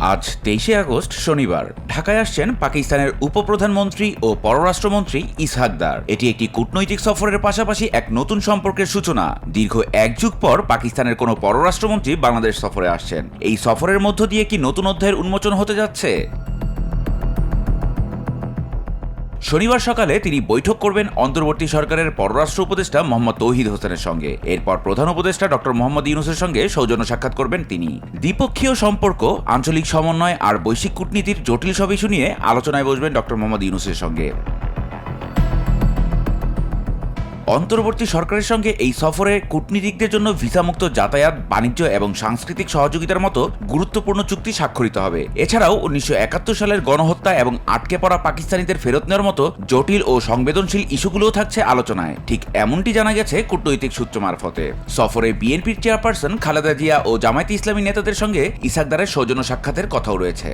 আজ তেইশে আগস্ট, শনিবার। ঢাকায় আসছেন পাকিস্তানের উপপ্রধানমন্ত্রী ও পররাষ্ট্রমন্ত্রী ইসহাকদার এটি একটি কূটনৈতিক সফরের পাশাপাশি এক নতুন সম্পর্কের সূচনা। দীর্ঘ এক যুগ পর পাকিস্তানের কোনো পররাষ্ট্রমন্ত্রী বাংলাদেশ সফরে আসছেন। এই সফরের মধ্য দিয়ে কি নতুন অধ্যায়ের উন্মোচন হতে যাচ্ছে? শনিবার সকালে তিনি বৈঠক করবেন অন্তর্বর্তী সরকারের পররাষ্ট্র উপদেষ্টা মোহাম্মদ তৌহিদ হোসেনের সঙ্গে। এরপর প্রধান উপদেষ্টা ডক্টর মোহাম্মদ ইউনুসের সঙ্গে সৌজন্য সাক্ষাৎ করবেন তিনি। দ্বিপক্ষীয় সম্পর্ক, আঞ্চলিক সমন্বয় আর বৈশ্বিক কূটনীতির জটিল সব ইস্যু নিয়ে আলোচনায় বসবেন ডক্টর মোহাম্মদ ইউনুসের সঙ্গে। অন্তর্বর্তী সরকারের সঙ্গে এই সফরে কূটনীতিকদের জন্য ভিসামুক্ত যাতায়াত, বাণিজ্য এবং সাংস্কৃতিক সহযোগিতার মতো গুরুত্বপূর্ণ চুক্তি স্বাক্ষরিত হবে। এছাড়াও উনিশশো একাত্তর সালের গণহত্যা এবং আটকে পড়া পাকিস্তানিদের ফেরত নেওয়ার মতো জটিল ও সংবেদনশীল ইস্যুগুলোও থাকছে আলোচনায়। ঠিক এমনটি জানা গেছে কূটনৈতিক সূত্র মারফতে। সফরে বিএনপির চেয়ারপারসন খালেদা জিয়া ও জামায়াতে ইসলামী নেতাদের সঙ্গে ইসাকদারের সৌজন্য সাক্ষাতের কথাও রয়েছে।